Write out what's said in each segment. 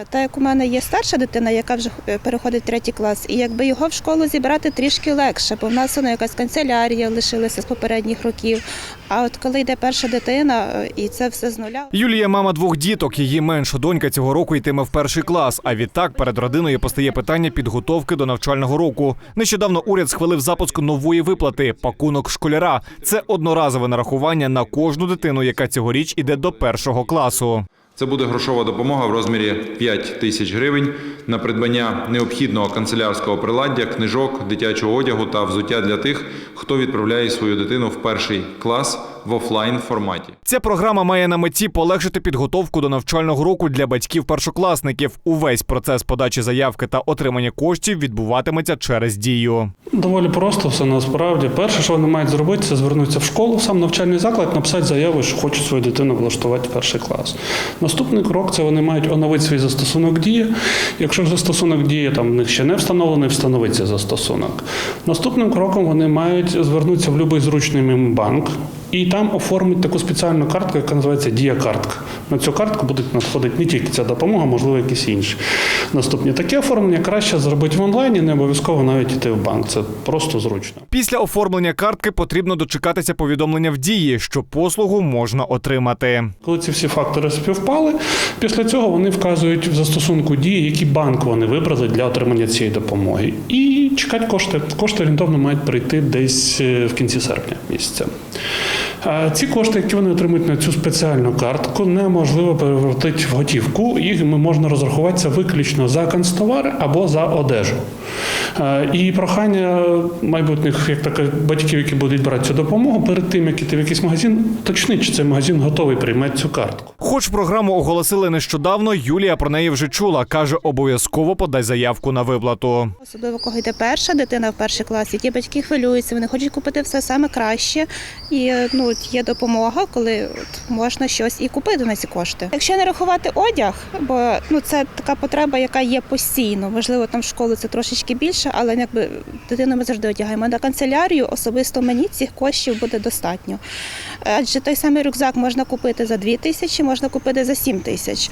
Е, Та як у мене є старша дитина, яка вже е, переходить третій клас, і якби його в школу зібрати трішки легше, бо в нас воно якась канцелярія лишилася з попередніх років. А от коли йде перша дитина, е, і це все з нуля. Юлія мама двох діток. Її менша донька цього року йтиме в перший клас. А відтак перед родиною постає питання підготовки до навчального року. Нещодавно уряд схвалив запуск нової виплати пакунок школяра. Це одноразове нарахування на кожну дитину, яка цьогоріч іде до першого класу. Це буде грошова допомога в розмірі 5 тисяч гривень на придбання необхідного канцелярського приладдя, книжок, дитячого одягу та взуття для тих, хто відправляє свою дитину в перший клас в офлайн форматі. Ця програма має на меті полегшити підготовку до навчального року для батьків першокласників. Увесь процес подачі заявки та отримання коштів відбуватиметься через дію. Доволі просто все насправді. Перше, що вони мають зробити, це звернутися в школу, в сам навчальний заклад, написати заяву, що хочуть свою дитину влаштувати в перший клас. Наступний крок це вони мають оновити свій застосунок дії. Якщо застосунок дії там в них ще не встановлений, встановити застосунок. Наступним кроком вони мають звернутися в будь-який зручний їм банк. І там оформити таку спеціальну картку, яка називається Дія-картка. На цю картку буде надходити не тільки ця допомога, можливо, якісь інші. Наступні таке оформлення краще зробити в онлайні, не обов'язково навіть йти в банк. Це просто зручно. Після оформлення картки потрібно дочекатися повідомлення в дії, що послугу можна отримати. Коли ці всі фактори співпали, після цього вони вказують в застосунку дії, який банк вони вибрали для отримання цієї допомоги. І чекати кошти. Кошти орієнтовно мають прийти десь е, в кінці серпня місяця. Ці кошти, які вони отримують на цю спеціальну картку, неможливо перевертити в готівку. Їх можна розрахуватися виключно за канцтовари або за одежу. І прохання майбутніх, як таке, батьків, які будуть брати цю допомогу, перед тим як іти в якийсь магазин, точнить, чи цей магазин готовий приймати цю картку. Хоч програму оголосили нещодавно, Юлія про неї вже чула. каже, обов'язково подай заявку на виплату. Особливо, коли йде перша дитина в перший клас, і ті батьки хвилюються, вони хочуть купити все саме краще. І ну, от є допомога, коли от можна щось і купити на ці кошти. Якщо не рахувати одяг, бо ну, це така потреба, яка є постійно. Можливо, там в школу це трошечки більше, але якби дитину ми завжди одягаємо. На канцелярію особисто мені цих коштів буде достатньо. Адже той самий рюкзак можна купити за 2 тисячі, можна купити за 7 тисяч.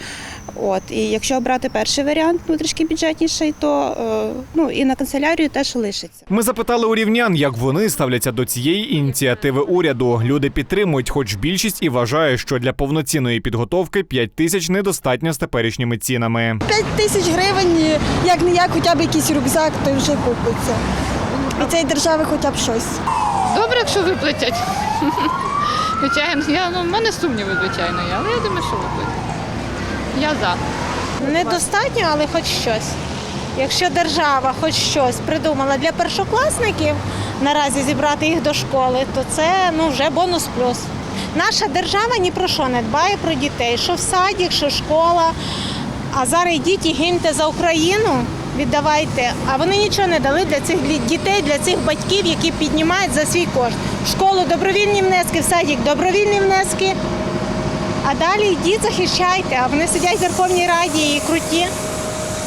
От і якщо обрати перший варіант, ну трішки бюджетніший, то е, ну і на канцелярію теж лишиться. Ми запитали у рівнян, як вони ставляться до цієї ініціативи уряду. Люди підтримують, хоч більшість і вважає, що для повноцінної підготовки 5 тисяч недостатньо з теперішніми цінами. 5 тисяч гривень, як не як, хоча б якийсь рюкзак, то вже купиться. Від цієї держави хоча б щось. Добре, якщо виплатять. Звичайно, я, ну, в мене сумніви, звичайно, але я думаю, що виплатять. Я за. Недостатньо, але хоч щось. Якщо держава хоч щось придумала для першокласників наразі зібрати їх до школи, то це ну вже бонус плюс. Наша держава ні про що не дбає про дітей, що в садік, що школа. А зараз йдіть і гиньте за Україну, віддавайте. А вони нічого не дали для цих дітей, для цих батьків, які піднімають за свій кошт. В школу добровільні внески, в садик добровільні внески. А далі йдіть, захищайте, а вони сидять в Верховній Раді і круті.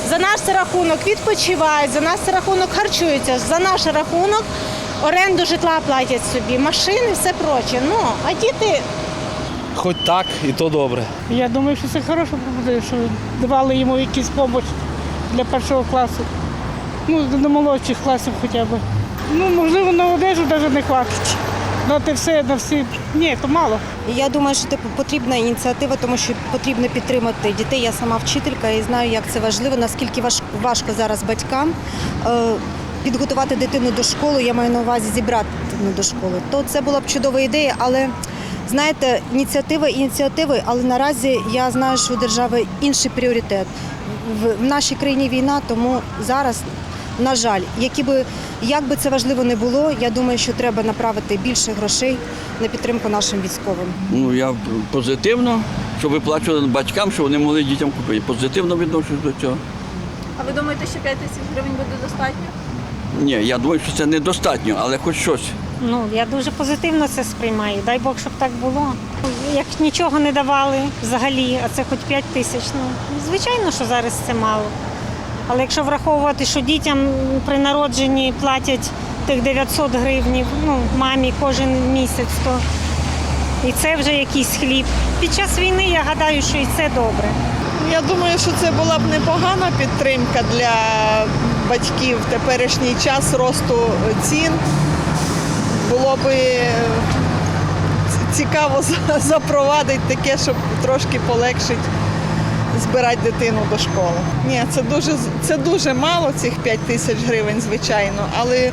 За наш рахунок відпочивають, за наш рахунок харчуються, за наш рахунок оренду житла платять собі, машини, все проче. Ну, а діти Хоч так, і то добре. Я думаю, що це хороша пропозиція, що давали йому якусь допомогу для першого класу. Ну, до молодших класів хоча б. Ну, можливо, на одежу навіть не хватить. На те все, на всі. Ні, то мало. Я думаю, що це потрібна ініціатива, тому що потрібно підтримати дітей. Я сама вчителька і знаю, як це важливо, наскільки важ- важко зараз батькам е, підготувати дитину до школи, я маю на увазі зібрати дитину до школи. То це була б чудова ідея, але знаєте, ініціатива ініціативи, але наразі я знаю, що у держави інший пріоритет. В нашій країні війна, тому зараз, на жаль, які би як би це важливо не було, я думаю, що треба направити більше грошей на підтримку нашим військовим. Ну я позитивно, що виплачували батькам, що вони могли дітям купити. Позитивно відношусь до цього. А ви думаєте, що 5 тисяч гривень буде достатньо? Ні, я думаю, що це недостатньо, але хоч щось. Ну, я дуже позитивно це сприймаю. Дай Бог, щоб так було. Як нічого не давали взагалі, а це хоч 5 тисяч. Ну, звичайно, що зараз це мало. Але якщо враховувати, що дітям при народженні платять тих 900 гривень, ну, мамі кожен місяць, то і це вже якийсь хліб. Під час війни я гадаю, що і це добре. Я думаю, що це була б непогана підтримка для батьків в теперішній час росту цін. Було б е, цікаво запровадити таке, щоб трошки полегшити збирати дитину до школи. Ні, це дуже, це дуже мало, цих 5 тисяч гривень, звичайно, але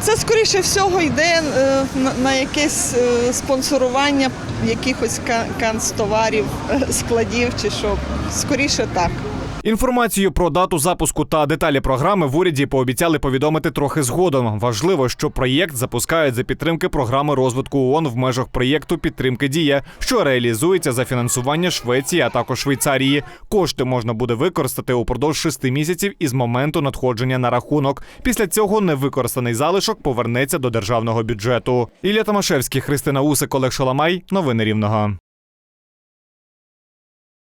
це скоріше всього йде е, на- на якесь е, спонсорування якихось канцтоварів, е, складів чи що. Скоріше так. Інформацію про дату запуску та деталі програми в уряді пообіцяли повідомити трохи згодом. Важливо, що проєкт запускають за підтримки програми розвитку ООН в межах проєкту підтримки дія, що реалізується за фінансування Швеції, а також Швейцарії. Кошти можна буде використати упродовж шести місяців із моменту надходження на рахунок. Після цього невикористаний залишок повернеться до державного бюджету. Ілля Томашевський, Христина Усик, Олег Шаламай. Новини Рівного.